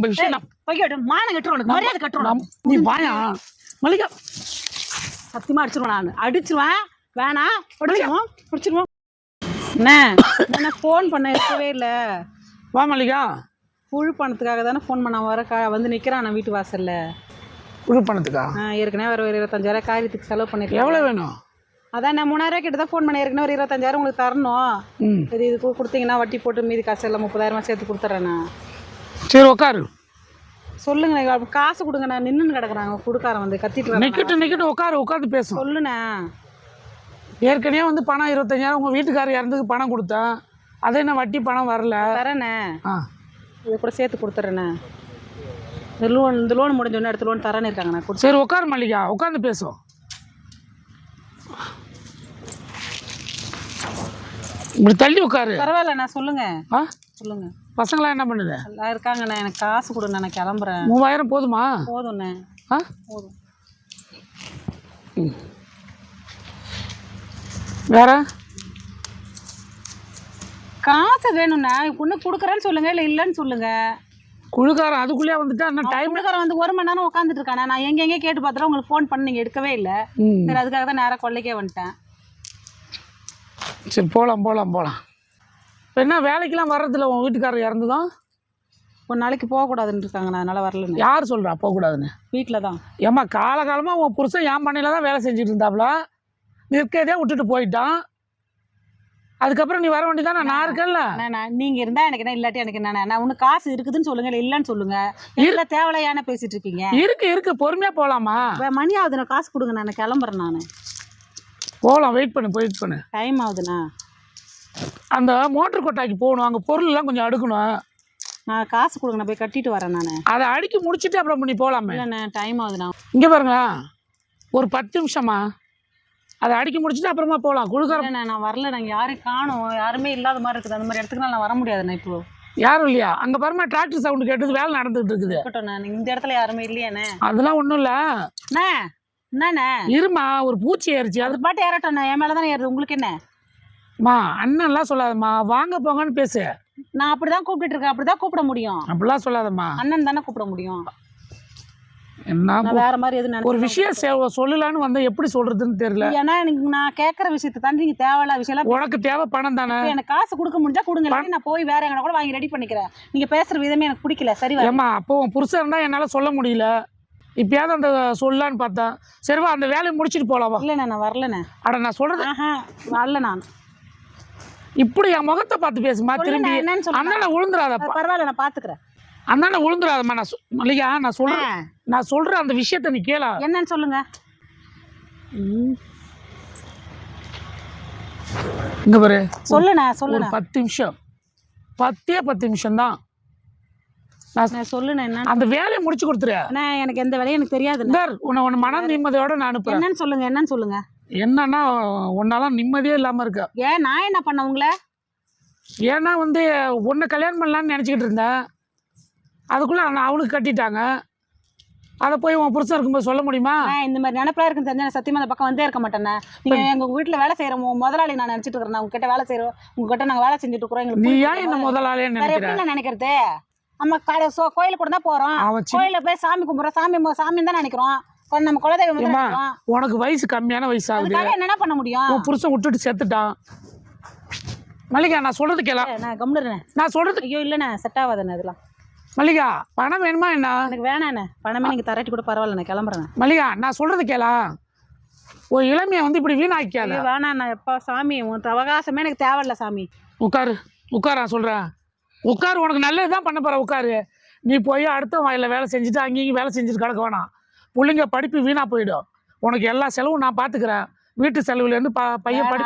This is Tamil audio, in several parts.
மானம் கட்டுறோம் உனக்கு மரியாதை கட்டுறோம். நீ வாயா. மல்லிகா. சத்தியமா அடிச்சிருவேன் நான். அடிச்சிருவேன். வேணாம் அடிச்சிருவோம். அடிச்சிருவோம். என்ன என்ன ஃபோன் பண்ண இருக்கவே இல்லை. வா மல்லிகா. புழு பணத்துக்காக தானே ஃபோன் பண்ண வர கா வந்து நிற்கிறான் நான் வீட்டு வாசல்ல. குழு பணத்துக்கா? ஆ, ஏற்கனவே ஒரு இருபத்தஞ்சாயிரம் காரியத்துக்கு செலவு பண்ணிருக்கேன் எவ்வளோ வேணும்? அதான் நான் மூணாயிரம் கிட்ட தான் ஃபோன் பண்ண ஏற்கனவே ஒரு இருபத்தஞ்சாயிரம் உங்களுக்கு தரணும். இது இது கு- கொடுத்தீங்கன்னா வட்டி போட்டு மீதி காசு எல்லாம் முப்பதாயிரமா சேர்த்து கொடுத்துட்றேன் நான். சரி உட்காரு சொல்லுங்க நான் காசு கொடுங்க நான் நின்றுன்னு கிடக்குறாங்க கொடுக்காரன் வந்து கத்திட்டு நிக்கட்டும் நிக்கட்டும் உட்காரு உட்காந்து பேசும். சொல்லுண்ணே. ஏற்கனவே வந்து பணம் இருபத்தஞ்சாயிரம் உங்கள் வீட்டுக்காரர் இறந்துக்கு பணம் கொடுத்தேன் அது என்ன வட்டி பணம் வரல? தரேண்ணே ஆ. இதை கூட சேர்த்து கொடுத்துட்றேண்ணே இந்த லோன் இந்த லோன் முடிஞ்சோடனே அடுத்த லோன் தரேன்னு இருக்காங்க நான் கொடுத்து. சரி உட்காரு மல்லிகா. உட்காந்து பேசும் இப்படி தள்ளி உட்காரு பரவாயில்லண்ணா சொல்லுங்க. ஆ? சொல்லுங்க. பசங்களாம் என்ன பண்ணுது? எல்லாம் இருக்காங்கண்ணே. எனக்கு காசு கொடுண்ணே. நான் கிளம்புறேன். மூவாயிரம் போதுமா? போதும்ண்ணே. ஆ? போதும். வேற? காசு வேணும்ண்ணா. பொண்ணு கொடுக்குறேன்னு சொல்லுங்க இல்லை இல்லைன்னு சொல்லுங்க. குழுக்காரன் அதுக்குள்ளேயே வந்துட்டா என்ன டைம் கொடுக்குறேன் வந்து ஒரு மணி நேரம் உட்காந்துட்டு இருக்கானே. நான் எங்க எங்கே கேட்டு பார்த்துட்டு உங்களுக்கு ஃபோன் பண்ணி நீங்கள் எடுக்கவே இல்லை. சரி அதுக்காக தான் நேராக கொள்ளைக்கே வந்துட்டேன். சரி போகலாம் போகலாம் போகலாம் இப்போ என்ன வேலைக்கெல்லாம் வர்றதில்ல? உன் வீட்டுக்காரர் இறந்துதான். ஒரு நாளைக்கு போகக்கூடாதுன்னு இருக்காங்க. நான் அதனால் வரலன்னு. யார் சொல்கிறா போகக்கூடாதுன்னு. வீட்டில் தான் ஏம்மா காலகாலமாக உன் புருஷன் என் பண்ணையில் தான் வேலை செஞ்சுட்டு இருந்தாப்புல நிற்கதே விட்டுட்டு போயிட்டான். அதுக்கப்புறம் நீ வர வேண்டியதானே? நான் இருக்கேன்ல. நான் நீங்கள் இருந்தால் எனக்கு என்ன? இல்லாட்டி எனக்கு என்ன நான் ஒன்று காசு இருக்குதுன்னு சொல்லுங்க இல்லை இல்லைன்னு சொல்லுங்க. இல்லை தேவையான பேசிட்டு இருக்கீங்க. இருக்கு இருக்கு. பொறுமையாக போகலாமா வே- மணி ஆகுதுண்ணா. காசு கொடுங்க நான் கிளம்புறேன் நான். போகலாம் வெயிட் பண்ணு வெயிட் பண்ணு. டைம் ஆகுதுண்ணா. அந்த மோட்டர் கொட்டாய்க்கு போகணும். அங்கே பொருள்லாம் கொஞ்சம் அடுக்கணும். நான் காசு கொடுங்க நான் போய் கட்டிட்டு வரேன் நான். அதை அடுக்கி முடிச்சிட்டு அப்புறம் நீ போகலாமே இல்லைண்ணே டைம் ஆகுதுண்ணா. இங்கே பாருங்க ஒரு பத்து நிமிஷமா அதை அடுக்கி முடிச்சிட்டு அப்புறமா போகலாம் குழுக்கார இல்லைண்ணே நான் வரல. நாங்கள் யாரையும் காணும். யாருமே இல்லாத மாதிரி இருக்குது. அந்த மாதிரி இடத்துக்கு நான் வர முடியாதுண்ணா இப்போ. யாரும் இல்லையா? அங்கே பாருமா டிராக்டர் சவுண்டு கேட்டது வேலை நடந்துகிட்டு இருக்குது. இருக்கட்டும்ண்ணா. நீங்க இந்த இடத்துல யாருமே இல்லையாண்ணே. அதெல்லாம் ஒன்றும் இல்லை. அண்ணே என்னண்ணே இருமா ஒரு பூச்சி ஏறிச்சு. அது பாட்டு ஏறட்டோண்ணே என் மேலே தானே ஏறுது. உங்களுக்கு என்ன? மா அண்ணன்லாம் சொல்லாதம்மா. வாங்க போங்கன்னு பேசு. நான் அப்படி தான் கூப்பிட்டு இருக்கேன். அப்படி தான் கூப்பிட முடியும். அப்படிலாம் சொல்லாதம்மா. அண்ணன் தானே கூப்பிட முடியும். என்ன வேற மாதிரி எதுவும் ஒரு விஷயம் சொல்லலான்னு வந்தா எப்படி சொல்றதுன்னு தெரியல. ஏன்னா எனக்கு நான் கேட்குற விஷயத்தை தாண்டி நீங்கள் தேவையில்லாத விஷயம் உனக்கு தேவை பணம் தானே? எனக்கு காசு கொடுக்க முடிஞ்சா கொடுங்க. நான் போய் வேற எங்கனா கூட வாங்கி ரெடி பண்ணிக்கிறேன். நீங்க பேசுற விதமே எனக்கு பிடிக்கல. சரி ஏம்மா அப்போ உன் புருஷன் இருந்தா என்னால சொல்ல முடியல. இப்பயாவது அந்த சொல்லலான்னு பார்த்தேன் சரிவா அந்த வேலையை முடிச்சிட்டு போலாம் இல்லைண்ணே நான் வரலண்ணே. அட நான் சொல்றது வரல நான். இப்படி என் முகத்தை பார்த்து பேசுமா திரும்பி. அண்ணனை விழுந்துடாதப்பா பரவாயில்ல நான் பாத்துக்கிறேன். அண்ணனை விழுந்துடாதம்மா நான் மல்லிகா நான் சொல்றேன். நான் சொல்ற அந்த விஷயத்த நீ கேளா. என்னன்னு சொல்லுங்க. இங்க பாரு. சொல்லுண்ணே சொல்லுண்ணே. பத்து நிமிஷம். பத்தே பத்து நிமிஷம் தான் நான் சொல்லுண்ணே என்ன அந்த வேலையை முடிச்சு கொடுத்துரு. அண்ணே எனக்கு எந்த வேலையும் எனக்கு இந்தார், உன்னை உன்னை மன நிம்மதியோட நான் அனுப்புறேன். என்னன்னு சொல்லுங்க என்னன்னு சொல்லுங்க. என்னன்னா உன்னால நிம்மதியே இல்லாம இருக்க. ஏன் நான் என்ன பண்ண உங்களை? ஏன்னா வந்து உன்னை கல்யாணம் பண்ணலான்னு நினச்சிக்கிட்டு இருந்தேன். அதுக்குள்ள நான் அவனுக்கு கட்டிட்டாங்க. அதை போய் உன் புருஷன் இருக்கும்போது சொல்ல முடியுமா? இந்த மாதிரி நினைப்பா இருக்குன்னு தெரிஞ்சா சத்தியமா அந்த பக்கம் வந்தே இருக்க மாட்டேண்ணே நீங்க எங்க வீட்டுல வேலை செய்யற மு- முதலாளி நான் நினைச்சிட்டு இருக்கிறேன். உங்ககிட்ட வேலை செய்யறோம் உங்ககிட்ட நாங்க வேலை செஞ்சுட்டு இருக்கிறோம். நீ. ஏன் என்ன முதலாளியே வேற நினைக்கிற? எப்படி நான் நினைக்கிறது? நம்ம கோயிலுக்கு கூட தான் போறோம். அவன் சின்ன கோயில போய் சாமி கும்பிடுறோம். சாமி சாமி தான் நினைக்கிறோம். நம்ம குலதெய்வம் உனக்கு வயசு கம்மியான வயசு ஆகுது என்னென்ன பண்ண முடியும்? உன் புருஷன் விட்டுட்டு செத்துட்டான். மல்லிகா நான் சொல்றது கேளா. நான் கம்முடுறேன் நான் சொல்றது ஐயோ இல்லைண்ணே செட் ஆகாதுண்ணே இதெல்லாம். மல்லிகா பணம் வேணுமா என்ன? எனக்கு வேணாண்ணே பணமே நீங்க தரட்டி கூட பரவாயில்ல நான் கிளம்புறேன். மல்லிகா நான் சொல்றது கேளா. ஒரு இளமையை வந்து இப்படி வீணாக்காத வேணாண்ணா எப்பா சாமி உன் அவகாசமே எனக்கு தேவையில்ல சாமி. உட்காரு உட்கார நான் சொல்கிறேன் உட்காரு உனக்கு நல்லது தான் பண்ண போகிற உட்காரு. நீ போய் அடுத்த வாயில் வேலை செஞ்சுட்டு அங்கேயும் வேலை செஞ்சுட்டு கிடக்க வேணாம். பிள்ளைங்க படிப்பு வீணாக போயிடும். உனக்கு எல்லா செலவும் நான் பார்த்துக்கிறேன் வீட்டு செலவுலேருந்து ப பையன் படி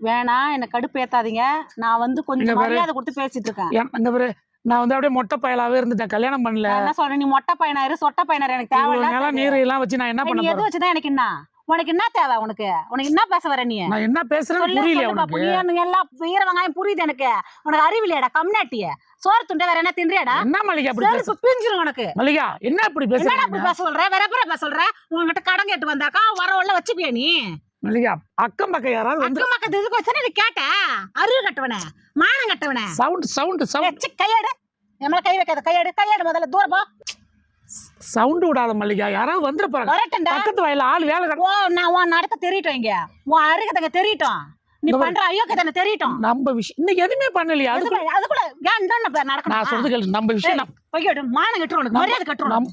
வேணாம். என்னை கடுப்பு ஏத்தாதீங்க. நான் வந்து கொஞ்சம். மரியாதை கொடுத்து பேசிட்டு இருக்கேன். அங்கே பாரு. நான் வந்து அப்படியே மொட்டை பயலாகவே இருந்துட்டேன். கல்யாணம் பண்ணல. நான் என்ன சொல்றேன்? நீ மொட்டை பையனாரு சொட்டை பையனாரு எனக்கு தேவையில்ல. நீர் எல்லாம் வச்சு நான் என்ன பண்ண எது வச்சுதான் எனக்கு என்ன? உனக்கு என்ன தேவை உனக்கு? உனக்கு என்ன பேச வர நீ? நான் என்ன பேசுறேன்னு புரியல. உனக்கு? நீ எல்லாம் வீர வெங்காயம் புரியுது எனக்கு. உனக்கு அறிவில்லையாடா கம்னாட்டிய சோறு துண்டை வேற என்ன தின்றியாடா? என்ன மல்லிகா அப்படி பேச பிஞ்சிரும் உனக்கு. மல்லிகா என்ன இப்படி என்னடா பேசுறீங்க இப்படி பேச சொல்ற? வேற பேர பேச சொல்ற? உங்ககிட்ட கடன் கேட்டு வந்தாக்கா வர உள்ள வச்சுப்பியா நீ? மல்லிகா அக்கம் பக்கம் யாராவது வந்து அக்கம் பக்கத்து இதுக்கு வச்சா நீ கேட்ட? அறிவு கட்டவனே மானம் கட்டவனே. சவுண்ட் சவுண்ட் சவுண்ட் கையாடு. மேல கை வைக்காத கையாடு கையாடு முதல்ல தூரம் போ. சவுண்டு விடாத மல்லிகா. யாராவது வந்துட போறாங்க. பக்கத்து வயல்ல ஆள் வேலை ஓ நான் உன் நடத்த தெரியட்டும் இங்க. உன் அருகத்தங்க தெரியட்டும். நீ பண்ற ஐயோக்கத்தனை தெரியட்டும். நம்ம விஷயம் இன்னைக்கு எதுவுமே பண்ணலையா. அது அதுக்குள்ள ஏன் போய் நடக்கணும்? நான் சொல்றது கேளு. நம்ம விஷயம் பொய்யோடு மானம் கட்டுரும் உனக்கு. மரியாதை கட்டுரும் நம்-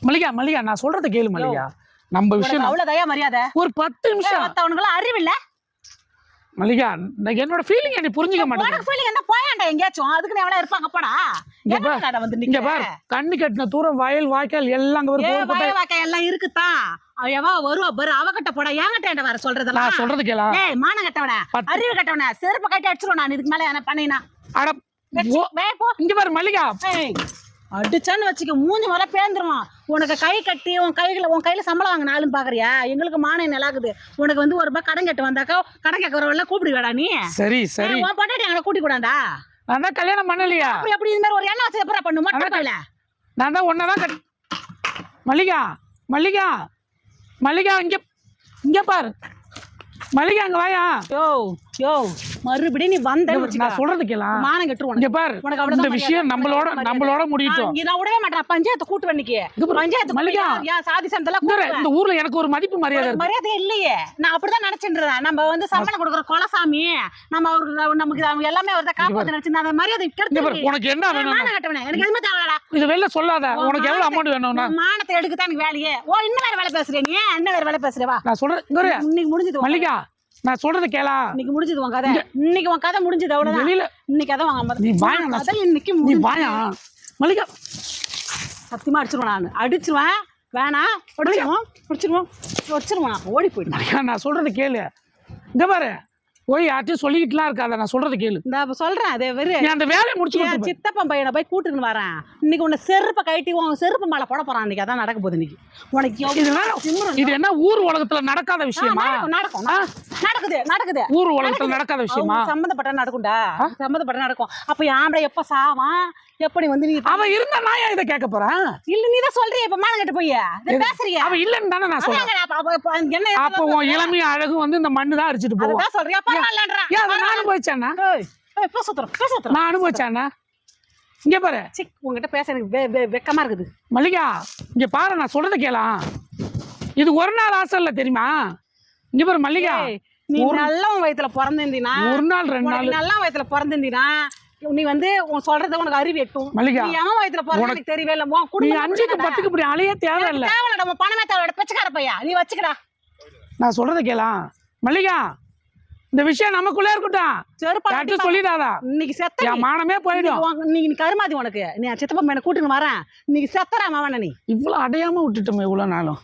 மல்லிகா மல்லிகா நான் சொல்றத கேளு மல்லிகா. நம்ம விஷயம் அவ்வளவு தயா மரியாதை? ஒரு பத்து நிமிஷம். மத்தவனுக்குலாம் அறிவு இல்ல? மல்லிகா என்னோட ஃபீலிங் நீ புரிஞ்சுக்க உனக்கு ஃபீலிங் என்ன போயாண்டா எங்கேயாச்சும் அதுக்கு எவ்வளவு இருப்பாங்க போடா. இங்க பார். என்னடா வந்து பார் கண்ணு கட்டின தூரம் வயல் வாய்க்கால் எல்லாம் அங்க ஒரு ஏ போர் போட்டு வய வாக்க எல்லாம் இருக்குதான் அவ எவா வருவா பாரு அவகிட்ட போடா என்கிட்ட என்ன வர சொல்றதெல்லாம்? நான் சொல்றது கேளா. ஏய் மானம் கட்டவன அறிவு கட்டவன செருப்பு கட்டி அடிச்சிருவேன் நான் இதுக்கு மேல என்ன பண்ணினா. அட இங்க பாரு மல்லிகா. அடிச்சான்னு வச்சுக்க மூஞ்சி மேல பேந்துருவான். உனக்கு கை கட்டி உன் கைகளை உன் கையில சம்பளம் வாங்க நாளுன்னு பாக்குறியா? எங்களுக்கு மானம் நிலாக்குது உனக்கு வந்து ஒரு ரூபாய் கடன் கட்டு வந்தாக்கா கடன் கேட்கறவெல்லாம் கூப்பிடுவேடா நீ? சரி சரி. உன் பொண்டாட்டி எங்களை கூட்டி கூடாண்டா? நான் தான் கல்யாணம் பண்ணலையா? அப்படி அப்படி இந்த மாதிரி ஒரு எண்ணெய் வச்சது அப்புறம் பண்ணு மொட்டை பையில நான் தான் ஒன்னதான் கட் மல்லிகா மல்லிகா மல்லிகா இங்க இங்க பாரு. மல்லிகா அங்க வாயா. யோ. யோ மறுபடியும் நீ வச்சுக்க நான் சொல்றது மானம் கெட்டுரு இங்க உனக்கு பாரு உனக்கு அவ்வளவுதான் இந்த விஷயம். நம்மளோட. நம்மளோட முடியட்டும். நான் விடவே மாட்டேன். பஞ்சாயத்து கூட்டு பாரு, பஞ்சாயத்து மல்லிகா. மல்லிகா சாதி சந்தெல்லாம் இந்த ஊர்ல எனக்கு ஒரு மதிப்பு மரியாதை மரியாதை இல்லையே. நான் அப்படிதான் நினைச்சிட்டு நம்ம வந்து சம்பளம் கொடுக்குற கொலசாமி நம்ம அவருக்கு நமக்கு அவங்க எல்லாமே அவர்தான் காப்பாத்து நினைச்சு அந்த மரியாதை கெடுத்து உனக்கு என்ன வேணும் மானம் கட்டவனே. எனக்கு எதுவுமே தேவைடா இது வெளில சொல்லாத. உனக்கு எவ்வளவு அமௌண்ட் வேணும்னா மானத்தை எடுக்கத்தான் எனக்கு வேலையே. ஓ இன்னும் வேற வேலை பேசுறே நீ? இன்னும் வேற வேலை பேசுறே வா. நான் சொல்றேன் இன்னைக்கு முடிஞ்சது. மல்லிகா நான் சொல்றது கேளா. இன்னைக்கு முடிஞ்சது உன் கதை. இன்னைக்கு உன் கதை முடிஞ்சது அவ்வளவுதான். வெளியில இன்னைக்கு கதை வாங்க நீ வாயா, கதை இன்னைக்கு நீ. வாயா. மல்லிகா. சத்தியமா அடிச்சிருவேன் நான். அடிச்சிருவேன். வேணாம் அடிச்சிருவோம் அடிச்சிருவோம் அடிச்சிருவேன் ஓடி போயிட்டேன் நான் சொல்றது கேளு. இங்க பாரு. போய் யார்ட்டையும் சொல்லிக்கிட்டுலாம் இருக்காத. நான் சொல்றது கேளு. இந்த சொல்றேன். அதே வெறு அந்த வேலையை முடிச்சு சித்தப்பன் பையனை போய் கூட்டுன்னு வரேன். இன்னைக்கு உன்னை செருப்பை கட்டி உன் செருப்பு மேல போட போறான். இன்னைக்கு அதான் நடக்க போகுது இன்னைக்கு. உனக்கு இது என்ன ஊர் உலகத்துல நடக்காத விஷயமா? நடக்கும். நடக்குது நடக்குது. ஊர் உலகத்துல நடக்காத. விஷயமா அவங்க சம்மந்தப்பட்ட நடக்கும்டா. சம்மந்தப்பட்ட நடக்கும். அப்ப ஆம்பளை எப்ப சாவான்? எப்படி வந்து நீ அவ இருந்தா நான் ஏன் இதை கேட்க போறேன்? இல்ல நீ தான் சொல்றிய இப்ப மானம் கட்டு போய் பேசுறிய. அவ இல்லன்னு தானே நான் சொல்றேன். என்ன அப்போ உன் இளமை அழகு வந்து இந்த மண்ணு தான் அரிச்சிட்டு போவோம் அதுதான் சொல்றியா? பரவாயில்லன்றா ஏன் அதை நான் அனுபவிச்சானா ஏய் ஏய், பேசுறோம் பேசுறோம் நான் அனுபவிச்சானா இங்க பாரு. உங்ககிட்ட பேச எனக்கு வெக்கமா இருக்குது. மல்லிகா இங்க பாரு நான் சொல்றத கேளா. இது ஒரு நாள் ஆசை இல்ல தெரியுமா? இங்க பாரு மல்லிகா. நீ நல்லவன் வயித்துல பிறந்திருந்தீனா ஒரு நாள் ரெண்டு நாள். நல்ல வயத்துல பிறந்திருந்தீனா நீ வந்து உன் சொல்றது உனக்கு அறிவு எட்டும் மல்லிகா நீ எவன் வயத்துல பிறந்த எனக்கு தெரியவே இல்ல. உன் நீ குடும்பம் அஞ்சுக்கு பத்துக்கு இப்படி அலைய தேவையில்ல. தேவையில்ல நம்ம பணமே தேவையில்ல. பிச்சைக்கார பையா நீ வச்சுக்கடா. நான் சொல்றத கேளா. மல்லிகா இந்த விஷயம் நமக்குள்ளே இருக்கட்டும். செருப்பா யார்ட்டும் சொல்லிடாதா? இன்னைக்கு செத்த என் மானமே போயிடும். இன்னைக்கு நீ கருமாதி உனக்கு. நீ சித்தப்பா மேல கூட்டின்னு வரேன். இன்னைக்கு செத்தரா மாவன நீ. இவ்வளவு அடையாம விட்டுட்டோமே இவ்வளவு நாளும்.